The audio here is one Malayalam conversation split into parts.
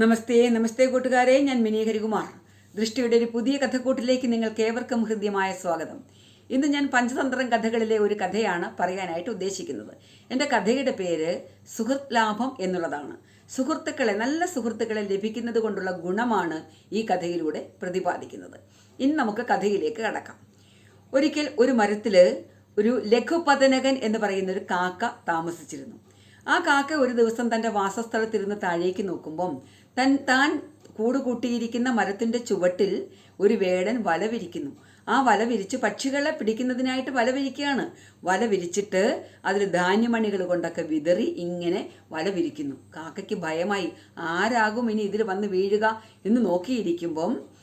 നമസ്തേ നമസ്തേ കൂട്ടുകാരെ ഞാൻ മിനി ഹരികുമാർ ദൃഷ്ടിയുടെ ഒരു പുതിയ കഥക്കൂട്ടിലേക്ക് നിങ്ങൾക്ക് ഏവർക്കും ഹൃദ്യമായ സ്വാഗതം. ഇന്ന് ഞാൻ പഞ്ചതന്ത്രം കഥകളിലെ ഒരു കഥയാണ് പറയാനായിട്ട് ഉദ്ദേശിക്കുന്നത്. എന്റെ കഥയുടെ പേര് സുഹൃത് ലാഭം എന്നുള്ളതാണ്. സുഹൃത്തുക്കളെ നല്ല സുഹൃത്തുക്കളെ ലഭിക്കുന്നത് കൊണ്ടുള്ള ഗുണമാണ് ഈ കഥയിലൂടെ പ്രതിപാദിക്കുന്നത്. ഇനി നമുക്ക് കഥയിലേക്ക് കടക്കാം. ഒരിക്കൽ ഒരു മരത്തിൽ ഒരു ലഘുപതനകൻ എന്ന് പറയുന്ന ഒരു കാക്ക താമസിച്ചിരുന്നു. ആ കാക്ക ഒരു ദിവസം തന്റെ വാസസ്ഥലത്തിരുന്ന് താഴേക്ക് നോക്കുമ്പം തൻ താൻ കൂടുകൂട്ടിയിരിക്കുന്ന മരത്തിന്റെ ചുവട്ടിൽ ഒരു വേടൻ വല വിരിക്കുന്നു. ആ വല വിരിച്ച് പക്ഷികളെ പിടിക്കുന്നതിനായിട്ട് വല വിരിക്കുകയാണ്. വല വിരിച്ചിട്ട് അതിൽ ധാന്യമണികൾ കൊണ്ടൊക്കെ വിതറി ഇങ്ങനെ വല വിരിക്കുന്നു. കാക്കയ്ക്ക് ഭയമായി ആരാകും ഇനി ഇതിൽ വന്ന് വീഴുക? എന്ന് നോക്കിയിരിക്കുമ്പം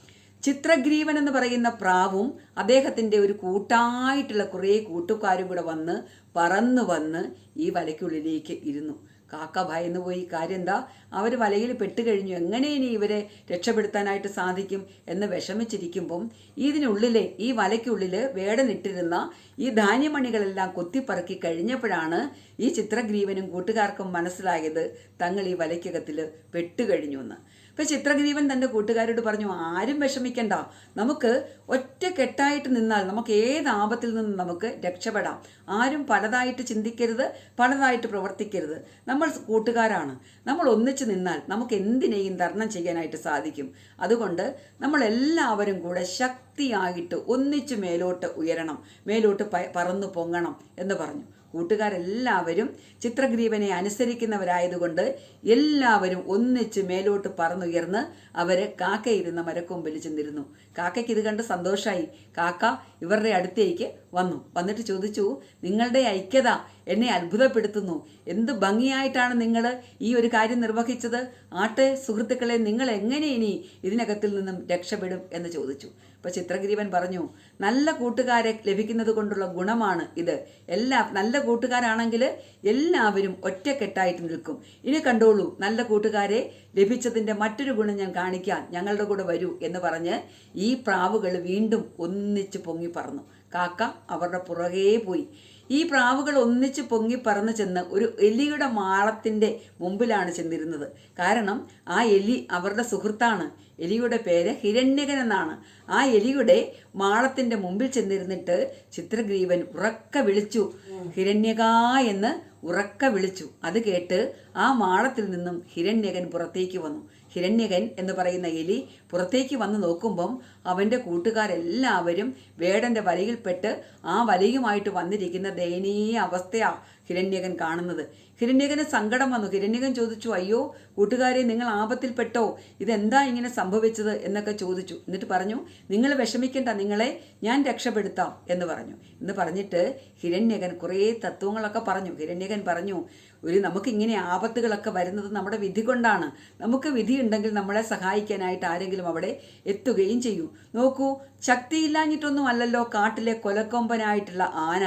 ചിത്രഗ്രീവൻ എന്ന് പറയുന്ന പ്രാവും അദ്ദേഹത്തിന്റെ ഒരു കൂട്ടായിട്ടുള്ള കുറേ കൂട്ടുകാരും കൂടെ വന്ന് പറന്നു വന്ന് ഈ വലയ്ക്കുള്ളിലേക്ക് ഇരുന്നു. കാക്ക ഭയന്നു പോയി കാര്യം എന്താ? അവർ വലയിൽ പെട്ടുകഴിഞ്ഞു എങ്ങനെ ഇനി ഇവരെ രക്ഷപ്പെടുത്താനായിട്ട് സാധിക്കും എന്ന് വിഷമിച്ചിരിക്കുമ്പം ഇതിനുള്ളിലെ ഈ വലയ്ക്കുള്ളിൽ വേടനിട്ടിരുന്ന ഈ ധാന്യമണികളെല്ലാം കൊത്തിപ്പറക്കി കഴിഞ്ഞപ്പോഴാണ് ഈ ചിത്രഗ്രീവനും കൂട്ടുകാർക്കും മനസ്സിലായത് തങ്ങൾ ഈ വലയ്ക്കകത്തിൽ പെട്ടുകഴിഞ്ഞു എന്ന്. ഇപ്പം ചിത്രഗ്രീവൻ തന്റെ കൂട്ടുകാരോട് പറഞ്ഞു ആരും വിഷമിക്കണ്ട. നമുക്ക് ഒറ്റ കെട്ടായിട്ട് നിന്നാൽ നമുക്ക് ഏത് ആപത്തിൽ നിന്നും നമുക്ക് രക്ഷപ്പെടാം. ആരും പലതായിട്ട് ചിന്തിക്കരുത് പലതായിട്ട് പ്രവർത്തിക്കരുത്. നമ്മൾ കൂട്ടുകാരാണ്. നമ്മൾ ഒന്നിച്ച് നിന്നാൽ നമുക്ക് എന്തിനേയും തരണം ചെയ്യാനായിട്ട് സാധിക്കും. അതുകൊണ്ട് നമ്മളെല്ലാവരും കൂടെ ശക്തിയായിട്ട് ഒന്നിച്ച് മേലോട്ട് ഉയരണം. മേലോട്ട് പറന്നു പൊങ്ങണം എന്ന് പറഞ്ഞു. കൂട്ടുകാരെല്ലാവരും ചിത്രഗ്രീവനെ അനുസരിക്കുന്നവരായതുകൊണ്ട് എല്ലാവരും ഒന്നിച്ച് മേലോട്ട് പറന്നുയർന്ന് അവർ കാക്കയിരുന്ന മരക്കൊമ്പിൽ ചെന്നിരുന്നു. കാക്കയ്ക്ക് ഇത് കണ്ട് സന്തോഷമായി കാക്ക ഇവരുടെ അടുത്തേക്ക് വന്നു. വന്നിട്ട് ചോദിച്ചു നിങ്ങളുടെ ഐക്യത എന്നെ അത്ഭുതപ്പെടുത്തുന്നു. എന്ത് ഭംഗിയായിട്ടാണ് നിങ്ങൾ ഈ ഒരു കാര്യം നിർവഹിച്ചത്? ആട്ടെ സുഹൃത്തുക്കളെ നിങ്ങൾ എങ്ങനെ ഇനി ഇതിനകത്തിൽ നിന്നും രക്ഷപ്പെടും? എന്ന് ചോദിച്ചു. അപ്പോൾ ചിത്രഗ്രീവൻ പറഞ്ഞു നല്ല കൂട്ടുകാരെ ലഭിക്കുന്നത് കൊണ്ടുള്ള ഗുണമാണ് ഇത്. എല്ലാ നല്ല കൂട്ടുകാരാണെങ്കിൽ എല്ലാവരും ഒറ്റക്കെട്ടായിട്ട് നിൽക്കും. ഇനി കണ്ടോളൂ നല്ല കൂട്ടുകാരെ ലഭിച്ചതിന്റെ മറ്റൊരു ഗുണം ഞാൻ കാണിക്കാൻ ഞങ്ങളുടെ കൂടെ വരൂ എന്ന് പറഞ്ഞ് ഈ പ്രാവുകൾ വീണ്ടും ഒന്നിച്ച് പൊങ്ങി പറന്നു. കാക്ക അവരുടെ പുറകേ പോയി. ഈ പ്രാവുകൾ ഒന്നിച്ച് പൊങ്ങി പറന്ന് ചെന്ന് ഒരു എലിയുടെ മാളത്തിന്റെ മുമ്പിലാണ് ചെന്നിരുന്നത്. കാരണം ആ എലി അവരുടെ സുഹൃത്താണ്. എലിയുടെ പേര് ഹിരണ്യകൻ എന്നാണ്. ആ എലിയുടെ മാളത്തിന്റെ മുമ്പിൽ ചെന്നിരുന്നിട്ട് ചിത്രഗ്രീവൻ ഉറക്ക വിളിച്ചു ഹിരണ്യക എന്ന് ഉറക്ക വിളിച്ചു. അത് കേട്ട് ആ മാളത്തിൽ നിന്നും ഹിരണ്യകൻ പുറത്തേക്ക് വന്നു. ഹിരണ്യകൻ എന്ന് പറയുന്ന എലി പുറത്തേക്ക് വന്ന് നോക്കുമ്പം അവന്റെ കൂട്ടുകാരെല്ലാവരും വേടന്റെ വലയിൽപ്പെട്ട് ആ വലയുമായിട്ട് വന്നിരിക്കുന്ന ദയനീയ അവസ്ഥയാണ് ഹിരണ്യകൻ കാണുന്നത്. ഹിരണ്യകന് സങ്കടം വന്നു. ഹിരണ്യകൻ ചോദിച്ചു അയ്യോ കൂട്ടുകാരെ നിങ്ങൾ ആപത്തിൽപ്പെട്ടോ? ഇതെന്താ ഇങ്ങനെ സംഭവിച്ചത്? എന്നൊക്കെ ചോദിച്ചു. എന്നിട്ട് പറഞ്ഞു നിങ്ങൾ വിഷമിക്കേണ്ട. നിങ്ങളെ ഞാൻ രക്ഷപ്പെടുത്താം എന്ന് പറഞ്ഞു. എന്ന് പറഞ്ഞിട്ട് ഹിരണ്യകൻ കുറേ തത്വങ്ങളൊക്കെ പറഞ്ഞു. ഹിരണ്യകൻ പറഞ്ഞു ഒരു നമുക്ക് ഇങ്ങനെ ആപത്തുകളൊക്കെ വരുന്നത് നമ്മുടെ വിധി കൊണ്ടാണ്. നമുക്ക് വിധി ഉണ്ടെങ്കിൽ നമ്മളെ സഹായിക്കാനായിട്ട് ആരെങ്കിലും അവിടെ എത്തുകയും ചെയ്യൂ. നോക്കൂ ശക്തിയില്ലാഞ്ഞിട്ടൊന്നും അല്ലല്ലോ കാട്ടിലെ കൊലക്കൊമ്പനായിട്ടുള്ള ആന.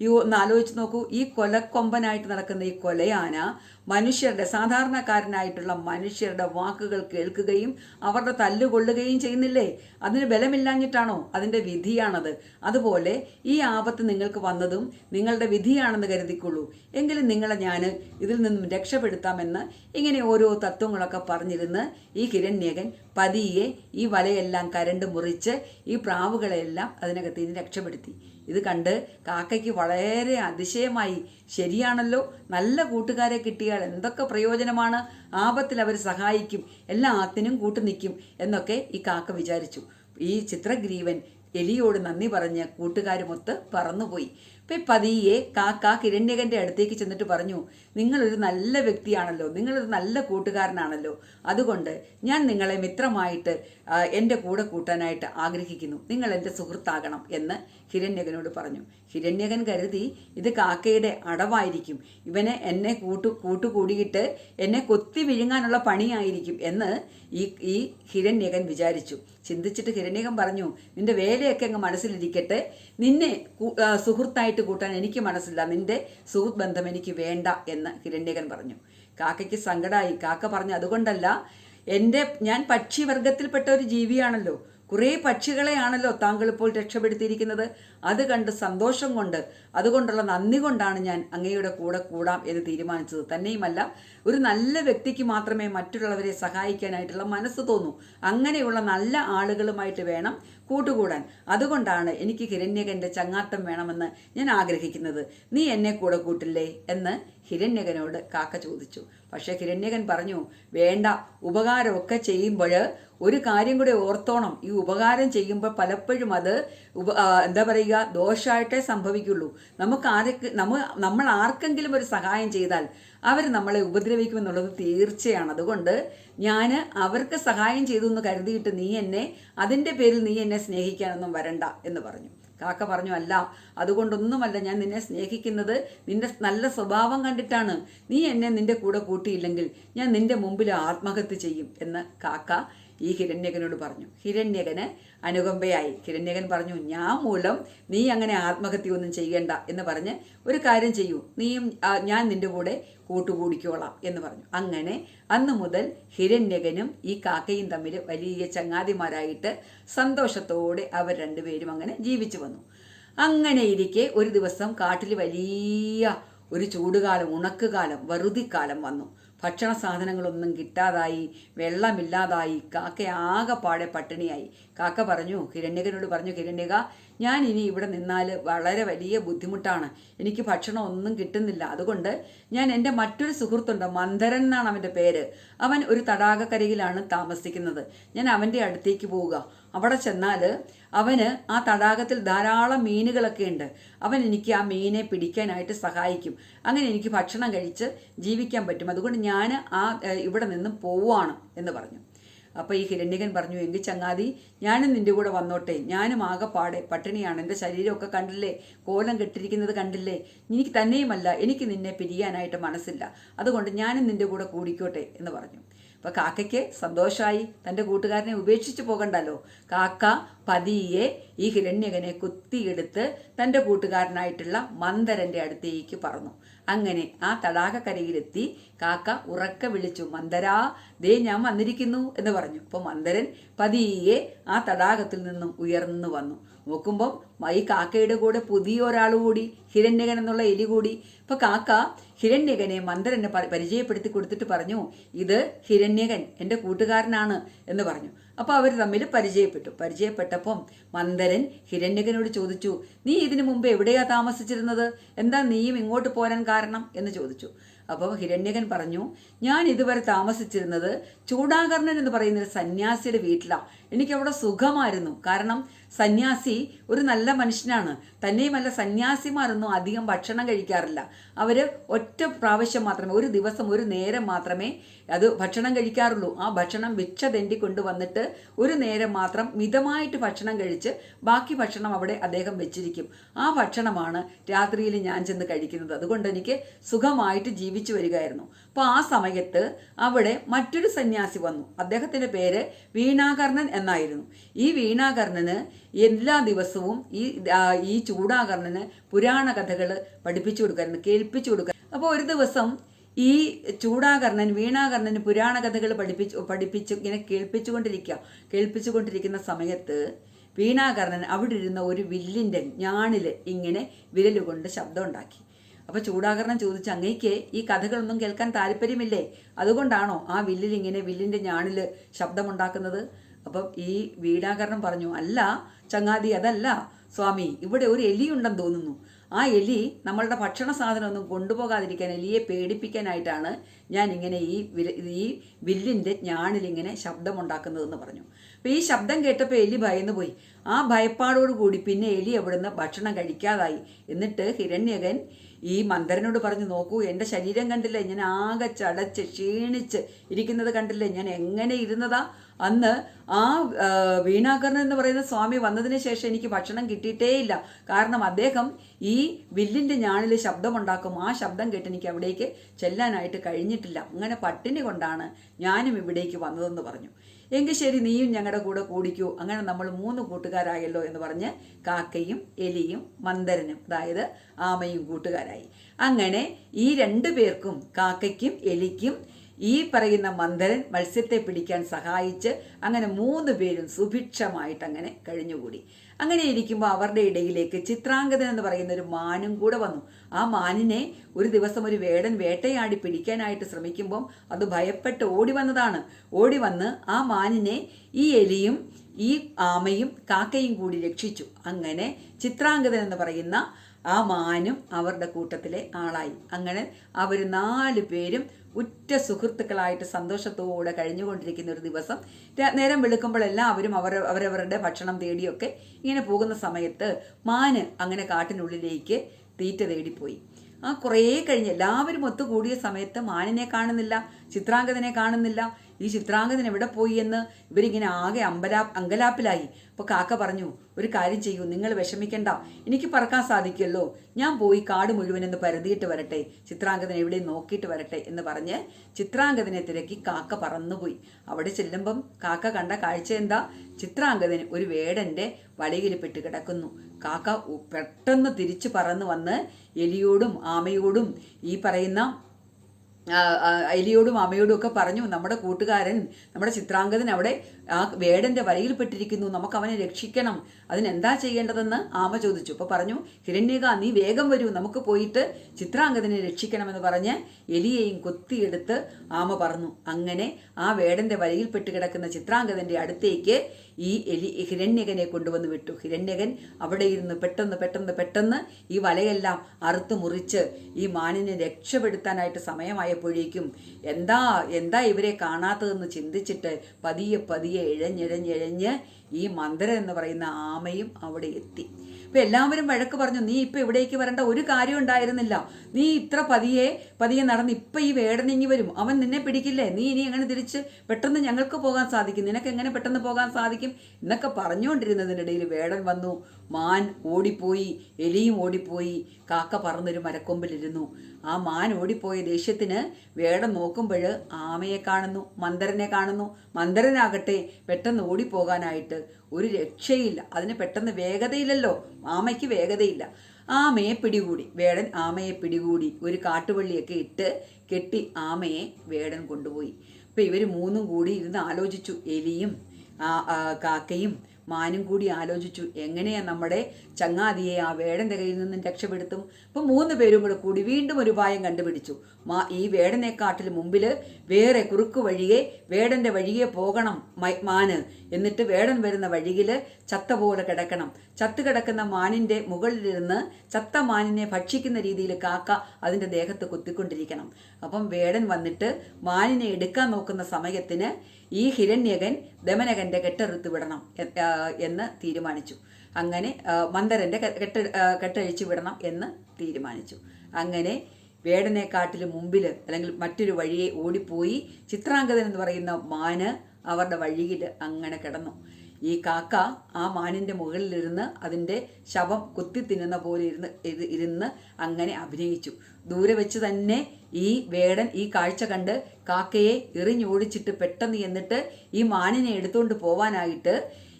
ഈ ഒന്ന് ആലോചിച്ച് നോക്കൂ. ഈ കൊലക്കൊമ്പനായിട്ട് നടക്കുന്ന ഈ കൊലയാന മനുഷ്യരുടെ സാധാരണക്കാരനായിട്ടുള്ള മനുഷ്യരുടെ വാക്കുകൾ കേൾക്കുകയും അവരുടെ തല്ലുകൊള്ളുകയും ചെയ്യുന്നില്ലേ? അതിന് ബലമില്ലാഞ്ഞിട്ടാണോ? അതിന്റെ വിധിയാണത്. അതുപോലെ ഈ ആപത്ത് നിങ്ങൾക്ക് വന്നതും നിങ്ങളുടെ വിധിയാണെന്ന് കരുതിക്കൊള്ളൂ. എങ്കിലും നിങ്ങളെ ഞാൻ ഇതിൽ നിന്നും രക്ഷപ്പെടുത്താമെന്ന് ഇങ്ങനെ ഓരോ തത്വങ്ങളൊക്കെ പറഞ്ഞിരുന്ന് ഈ ഹിരണ്യകൻ പതിയെ ഈ വലയെല്ലാം കരണ്ട് മുറിച്ച് ഈ പ്രാവുകളെല്ലാം അതിനകത്ത് നിന്ന് രക്ഷപ്പെടുത്തി. ഇത് കണ്ട് കാക്കയ്ക്ക് വളരെ അതിശയമായി ശരിയാണല്ലോ നല്ല കൂട്ടുകാരെ കിട്ടിയാൽ എന്തൊക്കെ പ്രയോജനമാണ് ആപത്തിൽ അവർ സഹായിക്കും എല്ലാത്തിനും കൂട്ടു നിൽക്കും എന്നൊക്കെ ഈ കാക്ക വിചാരിച്ചു. ഈ ചിത്രഗ്രീവൻ എലിയോട് നന്ദി പറഞ്ഞ് കൂട്ടുകാരുമൊത്ത് പറന്നുപോയി. ഇപ്പം പതിയെ കാക്ക കിരണ്യകന്റെ അടുത്തേക്ക് ചെന്നിട്ട് പറഞ്ഞു നിങ്ങളൊരു നല്ല വ്യക്തിയാണല്ലോ നിങ്ങളൊരു നല്ല കൂട്ടുകാരനാണല്ലോ. അതുകൊണ്ട് ഞാൻ നിങ്ങളെ മിത്രമായിട്ട് എന്റെ കൂടെ കൂട്ടാനായിട്ട് ആഗ്രഹിക്കുന്നു. നിങ്ങൾ എന്റെ സുഹൃത്താകണം എന്ന് ഹിരണ്യകനോട് പറഞ്ഞു. ഹിരണ്യകൻ കരുതി ഇത് കാക്കയുടെ അടവായിരിക്കും. ഇവനെ എന്നെ കൂട്ടു കൂട്ടുകൂടിയിട്ട് എന്നെ കൊത്തി വിഴുങ്ങാനുള്ള പണിയായിരിക്കും എന്ന് ഈ ഈ ഹിരണ്യകൻ വിചാരിച്ചു. ചിന്തിച്ചിട്ട് ഹിരണ്യകൻ പറഞ്ഞു നിന്റെ വേലയൊക്കെ അങ്ങ് മനസ്സിലിരിക്കട്ടെ. നിന്നെ കു- ആ, സുഹൃത്തായിട്ട് കൂട്ടാൻ എനിക്ക് മനസ്സില്ല. നിന്റെ സുഹൃത്ത് ബന്ധം എനിക്ക് വേണ്ട എന്ന് ഹിരണ്യകൻ പറഞ്ഞു. കാക്കയ്ക്ക് സങ്കടമായി കാക്ക പറഞ്ഞു അതുകൊണ്ടല്ല എന്റെ ഞാൻ പക്ഷിവർഗത്തിൽപ്പെട്ട ഒരു ജീവിയാണല്ലോ. കുറേ പക്ഷികളെയാണല്ലോ താങ്കൾ ഇപ്പോൾ രക്ഷപ്പെടുത്തിയിരിക്കുന്നത്. അത് കണ്ട് സന്തോഷം കൊണ്ട് അതുകൊണ്ടുള്ള നന്ദി കൊണ്ടാണ് ഞാൻ അങ്ങയുടെ കൂടെ കൂടാം എന്ന് തീരുമാനിച്ചത്. തന്നെയുമല്ല ഒരു നല്ല വ്യക്തിക്ക് മാത്രമേ മറ്റുള്ളവരെ സഹായിക്കാനായിട്ടുള്ള മനസ്സ് തോന്നൂ. അങ്ങനെയുള്ള നല്ല ആളുകളുമായിട്ട് വേണം കൂട്ടുകൂടാൻ. അതുകൊണ്ടാണ് എനിക്ക് ഹിരണ്യകന്റെ ചങ്ങാത്തം വേണമെന്ന് ഞാൻ ആഗ്രഹിക്കുന്നത്. നീ എന്നെ കൂടെ കൂട്ടില്ലേ എന്ന് ഹിരണ്യകനോട് കാക്ക ചോദിച്ചു. പക്ഷേ ഹിരണ്യകൻ പറഞ്ഞു വേണ്ട ഉപകാരമൊക്കെ ചെയ്യുമ്പോൾ ഒരു കാര്യം കൂടെ ഓർത്തോണം. ഈ ഉപകാരം ചെയ്യുമ്പോൾ പലപ്പോഴും അത് ഉപ എന്താ പറയുക ദോഷമായിട്ടേ സംഭവിക്കുള്ളൂ. നമുക്ക് ആരൊക്കെ നമ്മൾ നമ്മൾ ആർക്കെങ്കിലും ഒരു സഹായം ചെയ്താൽ അവർ നമ്മളെ ഉപദ്രവിക്കുമെന്നുള്ളത് തീർച്ചയാണ്. അതുകൊണ്ട് ഞാൻ അവർക്ക് സഹായം ചെയ്തു എന്ന് കരുതിയിട്ട് നീ എന്നെ അതിന്റെ പേരിൽ നീ എന്നെ സ്നേഹിക്കാനൊന്നും വരണ്ട എന്ന് പറഞ്ഞു. കാക്ക പറഞ്ഞു അല്ല അതുകൊണ്ടൊന്നുമല്ല ഞാൻ നിന്നെ സ്നേഹിക്കുന്നത്. നിന്റെ നല്ല സ്വഭാവം കണ്ടിട്ടാണ്. നീ എന്നെ നിന്റെ കൂടെ കൂട്ടിയില്ലെങ്കിൽ ഞാൻ നിന്റെ മുമ്പിൽ ആത്മഹത്യ ചെയ്യും എന്ന് കാക്ക ഈ ഹിരണ്യകനോട് പറഞ്ഞു. ഹിരണ്യകന് അനുകമ്പയായി. ഹിരണ്യകൻ പറഞ്ഞു ഞാൻ മൂലം നീ അങ്ങനെ ആത്മഹത്യ ഒന്നും ചെയ്യണ്ട എന്ന് പറഞ്ഞ് ഒരു കാര്യം ചെയ്യൂ. നീയും ഞാൻ നിന്റെ കൂടെ കൂട്ടുകൂടിക്കോളാം എന്ന് പറഞ്ഞു. അങ്ങനെ അന്ന് മുതൽ ഹിരണ്യകനും ഈ കാക്കയും തമ്മിൽ വലിയ ചങ്ങാതിമാരായിട്ട് സന്തോഷത്തോടെ അവർ രണ്ടുപേരും അങ്ങനെ ജീവിച്ചു വന്നു. അങ്ങനെ ഇരിക്കെ ഒരു ദിവസം കാട്ടിൽ വലിയ ഒരു ചൂടുകാലം ഉണക്കുകാലം വറുതിക്കാലം വന്നു. ഭക്ഷണ സാധനങ്ങളൊന്നും കിട്ടാതായി വെള്ളമില്ലാതായി കാക്ക ആകെപ്പാടെ പട്ടിണിയായി. കാക്ക പറഞ്ഞു ഹിരണ്യകനോട് പറഞ്ഞു ഹിരണ്യക ഞാൻ ഇനി ഇവിടെ നിന്നാൽ വളരെ വലിയ ബുദ്ധിമുട്ടാണ്. എനിക്ക് ഭക്ഷണം ഒന്നും കിട്ടുന്നില്ല. അതുകൊണ്ട് ഞാൻ എന്റെ മറ്റൊരു സുഹൃത്തുണ്ട് മന്ദരൻ എന്നാണ് അവന്റെ പേര്. അവൻ ഒരു തടാകക്കരയിലാണ് താമസിക്കുന്നത്. ഞാൻ അവന്റെ അടുത്തേക്ക് പോവുക. അവിടെ ചെന്നാൽ അവന് ആ തടാകത്തിൽ ധാരാളം മീനുകളൊക്കെ ഉണ്ട്. അവൻ എനിക്ക് ആ മീനെ പിടിക്കാനായിട്ട് സഹായിക്കും. അങ്ങനെ എനിക്ക് ഭക്ഷണം കഴിച്ച് ജീവിക്കാൻ പറ്റും. അതുകൊണ്ട് ഞാൻ ആ ഇവിടെ നിന്നും പോവാണ് എന്ന് പറഞ്ഞു. അപ്പോൾ ഈ ഹിരണ്യകൻ പറഞ്ഞു എങ്കിൽ ചങ്ങാതി ഞാനും നിന്റെ കൂടെ വന്നോട്ടെ. ഞാനും ആകെപ്പാടെ പട്ടിണിയാണ്. എന്റെ ശരീരമൊക്കെ കണ്ടില്ലേ? കോലം കെട്ടിരിക്കുന്നത് കണ്ടില്ലേ? എനിക്ക് തന്നെയുമല്ല. എനിക്ക് നിന്നെ പിരിയാനായിട്ട് മനസ്സില്ല. അതുകൊണ്ട് ഞാനും നിന്റെ കൂടെ കൂടിക്കോട്ടെ എന്ന് പറഞ്ഞു. അപ്പോൾ കാക്കയ്ക്ക് സന്തോഷമായി തന്റെ കൂട്ടുകാരനെ ഉപേക്ഷിച്ച് പോകണ്ടല്ലോ. കാക്ക പതിയെ ഈ ഹിരണ്യകനെ കുത്തിയെടുത്ത് തന്റെ കൂട്ടുകാരനായിട്ടുള്ള മന്ദരന്റെ അടുത്തേക്ക് പറഞ്ഞു അങ്ങനെ ആ തടാകക്കരയിലെത്തി കാക്ക ഉറക്ക വിളിച്ചു മന്ദരാ ദേ ഞാൻ വന്നിരിക്കുന്നു എന്ന് പറഞ്ഞു. അപ്പോൾ മന്ദരൻ പതിയെ ആ തടാകത്തിൽ നിന്നും ഉയർന്നു വന്നു. നോക്കുമ്പം ഈ കാക്കയുടെ കൂടെ പുതിയ ഒരാൾ കൂടി ഹിരണ്യകൻ എന്നുള്ള എലി കൂടി. ഇപ്പൊ കാക്ക ഹിരണ്യകനെ മന്ദരനെ പരിചയപ്പെടുത്തി കൊടുത്തിട്ട് പറഞ്ഞു ഇത് ഹിരണ്യകൻ എന്റെ കൂട്ടുകാരനാണ് എന്ന് പറഞ്ഞു. അപ്പോൾ അവർ തമ്മിൽ പരിചയപ്പെട്ടു. പരിചയപ്പെട്ടപ്പം മന്ദരൻ ഹിരണ്യകനോട് ചോദിച്ചു നീ ഇതിനു മുമ്പ് എവിടെയാ താമസിച്ചിരുന്നത്? എന്താ നീയും ഇങ്ങോട്ട് പോരാൻ കാരണം? എന്ന് ചോദിച്ചു. അപ്പോൾ ഹിരണ്യകൻ പറഞ്ഞു ഞാൻ ഇതുവരെ താമസിച്ചിരുന്നത് ചൂടാകർണൻ എന്ന് പറയുന്ന ഒരു സന്യാസിയുടെ വീട്ടിലാണ് എനിക്കവിടെ സുഖമായിരുന്നു. കാരണം സന്യാസി ഒരു നല്ല മനുഷ്യനാണ്. തന്നെയുമല്ല സന്യാസിമാരൊന്നും അധികം ഭക്ഷണം കഴിക്കാറില്ല. അവർ ഒറ്റ പ്രാവശ്യം മാത്രമേ ഒരു ദിവസം ഒരു നേരം മാത്രമേ അത് ഭക്ഷണം കഴിക്കാറുള്ളൂ. ആ ഭക്ഷണം ഭിക്ഷ തെണ്ടി കൊണ്ടുവന്നിട്ട് ഒരു നേരം മാത്രം മിതമായിട്ട് ഭക്ഷണം കഴിച്ച് ബാക്കി ഭക്ഷണം അവിടെ അദ്ദേഹം വെച്ചിരിക്കും. ആ ഭക്ഷണമാണ് രാത്രിയിൽ ഞാൻ ചെന്ന് കഴിക്കുന്നത്. അതുകൊണ്ട് എനിക്ക് സുഖമായിട്ട് ജീവിച്ചു വരികയായിരുന്നു. അപ്പോൾ ആ സമയത്ത് അവിടെ മറ്റൊരു സന്യാസി വന്നു. അദ്ദേഹത്തിന്റെ പേര് വീണാകർണൻ എന്നായിരുന്നു. ഈ വീണാകർണന് എല്ലാ ദിവസവും ഈ ഈ ചൂടാകർണന് പുരാണ കഥകൾ പഠിപ്പിച്ചു കൊടുക്കായിരുന്നു കേൾപ്പിച്ചു കൊടുക്കുക അപ്പോൾ ഒരു ദിവസം ഈ ചൂടാകർണൻ വീണാകർണന് പുരാണ കഥകൾ പഠിപ്പിച്ചു പഠിപ്പിച്ചു ഇങ്ങനെ കേൾപ്പിച്ചുകൊണ്ടിരിക്കുക കേൾപ്പിച്ചുകൊണ്ടിരിക്കുന്ന സമയത്ത് വീണാകർണൻ അവിടെ ഇരുന്ന ഒരു വില്ലിന്റെ ഞാണിൽ ഇങ്ങനെ വിരലുകൊണ്ട് ശബ്ദം ഉണ്ടാക്കി. അപ്പോൾ ചൂടാകരണം ചോദിച്ച അങ്ങേക്ക് ഈ കഥകളൊന്നും കേൾക്കാൻ താല്പര്യമില്ലേ? അതുകൊണ്ടാണോ ആ വില്ലിൽ ഇങ്ങനെ വില്ലിന്റെ ഞാണിൽ ശബ്ദമുണ്ടാക്കുന്നത്? അപ്പം ഈ വീടാകരണം പറഞ്ഞു അല്ല ചങ്ങാതി അതല്ല സ്വാമി ഇവിടെ ഒരു എലിയുണ്ടെന്ന് തോന്നുന്നു. ആ എലി നമ്മളുടെ ഭക്ഷണ സാധനമൊന്നും കൊണ്ടുപോകാതിരിക്കാൻ എലിയെ പേടിപ്പിക്കാനായിട്ടാണ് ഞാൻ ഇങ്ങനെ ഈ ഈ വില്ലിന്റെ ഞാണിലിങ്ങനെ ശബ്ദമുണ്ടാക്കുന്നതെന്ന് പറഞ്ഞു. അപ്പോൾ ഈ ശബ്ദം കേട്ടപ്പോൾ എലി ഭയന്നു പോയി. ആ ഭയപ്പാടോടുകൂടി പിന്നെ എലി അവിടുന്ന് ഭക്ഷണം കഴിക്കാതായി. എന്നിട്ട് ഹിരണ്യകൻ ഈ മന്ദരനോട് പറഞ്ഞു നോക്കൂ എന്റെ ശരീരം കണ്ടില്ലേ? ഞാൻ ആകെ ചടച്ച് ക്ഷീണിച്ച് ഇരിക്കുന്നത് കണ്ടില്ലേ? ഞാൻ എങ്ങനെ ഇരുന്നതാ? അന്ന് ആ വീണാകർണൻ എന്ന് പറയുന്ന സ്വാമി വന്നതിന് ശേഷം എനിക്ക് ഭക്ഷണം കിട്ടിയിട്ടേയില്ല. കാരണം അദ്ദേഹം ഈ വില്ലിന്റെ ഞാണിൽ ശബ്ദമുണ്ടാക്കും. ആ ശബ്ദം കേട്ട് എനിക്ക് അവിടേക്ക് ചെല്ലാനായിട്ട് കഴിഞ്ഞിട്ടില്ല. അങ്ങനെ പട്ടിണി കൊണ്ടാണ് ഞാനും ഇവിടേക്ക് വന്നതെന്ന് പറഞ്ഞു. എങ്കിൽ ശരി നീയും ഞങ്ങളുടെ കൂടെ കൂടിക്കൂ. അങ്ങനെ നമ്മൾ മൂന്ന് കൂട്ടുകാരായല്ലോ എന്ന് പറഞ്ഞ് കാക്കയും എലിയും മന്ദരനും അതായത് ആമയും കൂട്ടുകാരായി. അങ്ങനെ ഈ രണ്ടു പേർക്കും കാക്കയ്ക്കും എലിക്കും ഈ പറയുന്ന മന്ദരൻ മത്സ്യത്തെ പിടിക്കാൻ സഹായിച്ച് അങ്ങനെ മൂന്ന് പേരും സുഭിക്ഷമായിട്ട് അങ്ങനെ കഴിഞ്ഞുകൂടി. അങ്ങനെ ഇരിക്കുമ്പോൾ അവരുടെ ഇടയിലേക്ക് ചിത്രാംഗതൻ എന്ന് പറയുന്ന ഒരു മാനും കൂടെ വന്നു. ആ മാനിനെ ഒരു ദിവസം ഒരു വേടൻ വേട്ടയാടി പിടിക്കാനായിട്ട് ശ്രമിക്കുമ്പം അത് ഭയപ്പെട്ട് ഓടി വന്നതാണ്. ഓടി വന്ന് ആ മാനിനെ ഈ എലിയും ഈ ആമയും കാക്കയും കൂടി രക്ഷിച്ചു. അങ്ങനെ ചിത്രാംഗതൻ എന്ന് പറയുന്ന ആ മാനും അവരുടെ കൂട്ടത്തിലെ ആളായി. അങ്ങനെ അവർ നാല് പേരും ഉറ്റ സുഹൃത്തുക്കളായിട്ട് സന്തോഷത്തോടെ കഴിഞ്ഞുകൊണ്ടിരിക്കുന്ന ഒരു ദിവസം നേരം വെളുക്കുമ്പോൾ എല്ലാവരും അവർ അവരവരുടെ ഭക്ഷണം തേടിയൊക്കെ ഇങ്ങനെ പോകുന്ന സമയത്ത് മാന് അങ്ങനെ കാട്ടിനുള്ളിലേക്ക് തീറ്റ തേടിപ്പോയി. ആ കുറേ കഴിഞ്ഞ് എല്ലാവരും ഒത്തുകൂടിയ സമയത്ത് മാനിനെ കാണുന്നില്ല ചിത്രാംഗതനെ കാണുന്നില്ല ഈ ചിത്രാംഗതൻ എവിടെ പോയി എന്ന് ഇവരിങ്ങനെ ആകെ അമ്പലാ അങ്കലാപ്പിലായി. അപ്പോൾ കാക്ക പറഞ്ഞു ഒരു കാര്യം ചെയ്യൂ നിങ്ങൾ വിഷമിക്കണ്ട. എനിക്ക് പറക്കാൻ സാധിക്കുമല്ലോ. ഞാൻ പോയി കാട് മുഴുവൻ എന്ന് പരതിയിട്ട് വരട്ടെ. ചിത്രാംഗതൻ എവിടെ നോക്കിയിട്ട് വരട്ടെ എന്ന് പറഞ്ഞ് ചിത്രാംഗതനെ തിരക്കി കാക്ക പറന്നുപോയി. അവിടെ ചെല്ലുമ്പം കാക്ക കണ്ട കാഴ്ച എന്താ? ചിത്രാംഗതൻ ഒരു വേടന്റെ വലയിൽ പെട്ട് കിടക്കുന്നു. കാക്ക പെട്ടെന്ന് തിരിച്ചു പറന്ന് വന്ന് എലിയോടും ആമയോടും ഈ പറയുന്ന എലിയോടും അമ്മയോടും ഒക്കെ പറഞ്ഞു നമ്മുടെ കൂട്ടുകാരൻ നമ്മുടെ ചിത്രാംഗതൻ അവിടെ ആ വേടന്റെ വലയിൽപ്പെട്ടിരിക്കുന്നു നമുക്ക് അവനെ രക്ഷിക്കണം. അതിനെന്താ ചെയ്യേണ്ടതെന്ന് ആമ ചോദിച്ചു. അപ്പോൾ പറഞ്ഞു ഹിരണ്യക നീ വേഗം വരൂ. നമുക്ക് പോയിട്ട് ചിത്രാംഗതനെ രക്ഷിക്കണമെന്ന് പറഞ്ഞ് എലിയെയും കൊത്തിയെടുത്ത് ആമ പറഞ്ഞു. അങ്ങനെ ആ വേടന്റെ വലയിൽപ്പെട്ട് കിടക്കുന്ന ചിത്രാംഗതന്റെ അടുത്തേക്ക് ഈ എലി ഹിരണ്യകനെ കൊണ്ടുവന്ന് വിട്ടു. ഹിരണ്യകൻ അവിടെ ഇരുന്ന് പെട്ടെന്ന് പെട്ടെന്ന് പെട്ടെന്ന് ഈ വലയെല്ലാം അറുത്ത് മുറിച്ച് ഈ മാനിനെ രക്ഷപ്പെടുത്താനായിട്ട് സമയമായപ്പോഴേക്കും എന്താ എന്താ ഇവരെ കാണാത്തതെന്ന് ചിന്തിച്ചിട്ട് പതിയെ പതിയെ ഇഴഞ്ഞിഴഞ്ഞിഴഞ്ഞ് ഈ മന്ദരം എന്ന് പറയുന്ന ആമയും അവിടെ എത്തി. ഇപ്പൊ എല്ലാവരും വഴക്ക് പറഞ്ഞു നീ ഇപ്പം ഇവിടേക്ക് വരേണ്ട ഒരു കാര്യം ഉണ്ടായിരുന്നില്ല. നീ ഇത്ര പതിയെ പതിയെ നടന്ന് ഇപ്പം ഈ വേടനിങ്ങി വരും. അവൻ നിന്നെ പിടിക്കില്ലേ? നീ ഇനി എങ്ങനെ തിരിച്ച് പെട്ടെന്ന് ഞങ്ങൾക്ക് പോകാൻ സാധിക്കും? നിനക്ക് എങ്ങനെ പെട്ടെന്ന് പോകാൻ സാധിക്കും? എന്നൊക്കെ പറഞ്ഞുകൊണ്ടിരുന്നതിനിടയിൽ വേടൻ വന്നു. മാൻ ഓടിപ്പോയി എലിയും ഓടിപ്പോയി. കാക്ക പറന്നൊരു മരക്കൊമ്പിലിരുന്നു. ആ മാൻ ഓടിപ്പോയ ദേഷ്യത്തിന് വേടം നോക്കുമ്പോൾ ആമയെ കാണുന്നു മന്ദരനെ കാണുന്നു. മന്ദരനാകട്ടെ പെട്ടെന്ന് ഓടിപ്പോകാനായിട്ട് ഒരു രക്ഷയില്ല. അതിന് പെട്ടെന്ന് വേഗതയില്ലല്ലോ. ആമയ്ക്ക് വേഗതയില്ല. ആമയെ പിടികൂടി. വേടൻ ആമയെ പിടികൂടി ഒരു കാട്ടുവള്ളിയൊക്കെ ഇട്ട് കെട്ടി ആമയെ വേടൻ കൊണ്ടുപോയി. അപ്പം ഇവർ മൂന്നും കൂടി ഇരുന്ന് ആലോചിച്ചു. എലിയും കാക്കയും മാനും കൂടി ആലോചിച്ചു എങ്ങനെയാ നമ്മുടെ ചങ്ങാതിയെ ആ വേടന്റെ കയ്യിൽ നിന്നും രക്ഷപ്പെടുത്തും? അപ്പം മൂന്ന് പേരും കൂടെ കൂടി വീണ്ടും ഒരു ഉപായം കണ്ടുപിടിച്ചു. മാ ഈ വേടനെക്കാട്ടിൽ മുമ്പിൽ വേറെ കുറുക്കു വഴിയെ വേടന്റെ വഴിയെ പോകണം മാന്. എന്നിട്ട് വേടൻ വരുന്ന വഴിയിൽ ചത്ത പോലെ കിടക്കണം. ചത്തു കിടക്കുന്ന മാനിന്റെ മുകളിലിരുന്ന് ചത്ത മാനിനെ ഭക്ഷിക്കുന്ന രീതിയിൽ കാക്ക അതിന്റെ ദേഹത്ത് കുത്തിക്കൊണ്ടിരിക്കണം. അപ്പം വേടൻ വന്നിട്ട് മാനിനെ എടുക്കാൻ നോക്കുന്ന സമയത്തിന് ഈ ഹിരണ്യകൻ ദമനകന്റെ കെട്ടെറുത്ത് വിടണം. എന്ന് തീരുമാനിച്ചു. അങ്ങനെ മന്ദരന്റെ കെട്ട് കെട്ടഴിച്ചു വിടണം എന്ന് തീരുമാനിച്ചു. അങ്ങനെ വേടനെക്കാട്ടിൽ മുമ്പിൽ അല്ലെങ്കിൽ മറ്റൊരു വഴിയെ ഓടിപ്പോയി ചിത്രാംഗതൻ എന്ന് പറയുന്ന മാന് അവരുടെ വഴിയിൽ അങ്ങനെ കിടന്നു. ഈ കാക്ക ആ മാനിന്റെ മുകളിലിരുന്ന് അതിന്റെ ശവം കുത്തി തിന്നുന്ന പോലെ ഇരുന്ന് ഇരുന്ന് അങ്ങനെ അഭിനയിച്ചു. ദൂരെ വെച്ച് തന്നെ ഈ വേടൻ ഈ കാഴ്ച കണ്ട് കാക്കയെ എറിഞ്ഞോടിച്ചിട്ട് പെട്ടെന്ന് എന്നിട്ട് ഈ മാനിനെ എടുത്തുകൊണ്ട് പോവാനായിട്ട്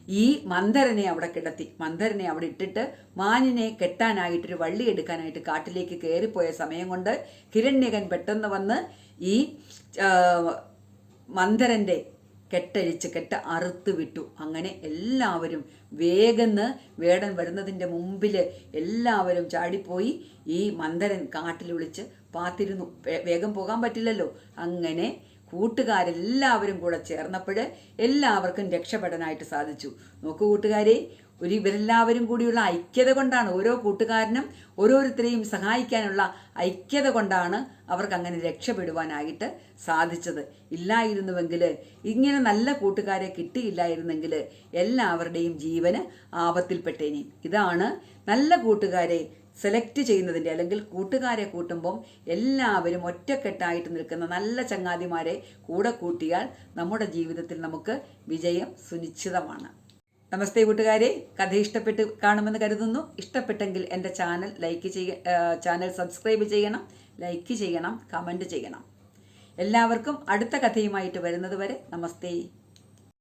ഈ മന്ദരനെ അവിടെ കിടത്തി. മന്ദരനെ അവിടെ ഇട്ടിട്ട് മാനിനെ കെട്ടാനായിട്ടൊരു വള്ളി എടുക്കാനായിട്ട് കാട്ടിലേക്ക് കയറിപ്പോയ സമയം കൊണ്ട് കിരണ്യകൻ പെട്ടെന്ന് വന്ന് ഈ മന്ദരന്റെ കെട്ടഴിച്ച് കെട്ട അറുത്ത് വിട്ടു. അങ്ങനെ എല്ലാവരും വേഗന്ന് വേടൻ വരുന്നതിന്റെ മുമ്പിൽ എല്ലാവരും ചാടിപ്പോയി. ഈ മന്ദരൻ കാട്ടിൽ വിളിച്ച് പാത്തിരുന്നു. വേഗം പോകാൻ പറ്റില്ലല്ലോ. അങ്ങനെ കൂട്ടുകാരെല്ലാവരും കൂടെ ചേർന്നപ്പോൾ എല്ലാവർക്കും രക്ഷപ്പെടാനായിട്ട് സാധിച്ചു. നോക്കൂ കൂട്ടുകാരെ ഒരു ഇവരെല്ലാവരും കൂടിയുള്ള ഐക്യത കൊണ്ടാണ് ഓരോ കൂട്ടുകാരനും ഓരോരുത്തരെയും സഹായിക്കാനുള്ള ഐക്യത കൊണ്ടാണ് അവർക്ക് അങ്ങനെ രക്ഷപ്പെടുവാനായിട്ട് സാധിച്ചത്. ഇല്ലായിരുന്നുവെങ്കിൽ ഇങ്ങനെ നല്ല കൂട്ടുകാരെ കിട്ടിയില്ലായിരുന്നെങ്കിൽ എല്ലാവരുടെയും ജീവന് ആപത്തിൽപ്പെട്ടേനെ. ഇതാണ് നല്ല കൂട്ടുകാരെ സെലക്ട് ചെയ്യുന്നതിന്റെ അല്ലെങ്കിൽ കൂട്ടുകാരെ കൂട്ടുമ്പം എല്ലാവരും ഒറ്റക്കെട്ടായിട്ട് നിൽക്കുന്ന നല്ല ചങ്ങാതിമാരെ കൂടെ കൂട്ടിയാൽ നമ്മുടെ ജീവിതത്തിൽ നമുക്ക് വിജയം സുനിശ്ചിതമാണ്. നമസ്തേ കൂട്ടുകാരെ. കഥ ഇഷ്ടപ്പെട്ട് കാണുമെന്ന് കരുതുന്നു. ഇഷ്ടപ്പെട്ടെങ്കിൽ എന്റെ ചാനൽ ലൈക്ക് ചെയ്യ ചാനൽ സബ്സ്ക്രൈബ് ചെയ്യണം. ലൈക്ക് ചെയ്യണം. കമന്റ് ചെയ്യണം. എല്ലാവർക്കും അടുത്ത കഥയുമായിട്ട് വരുന്നത് വരെ നമസ്തേ.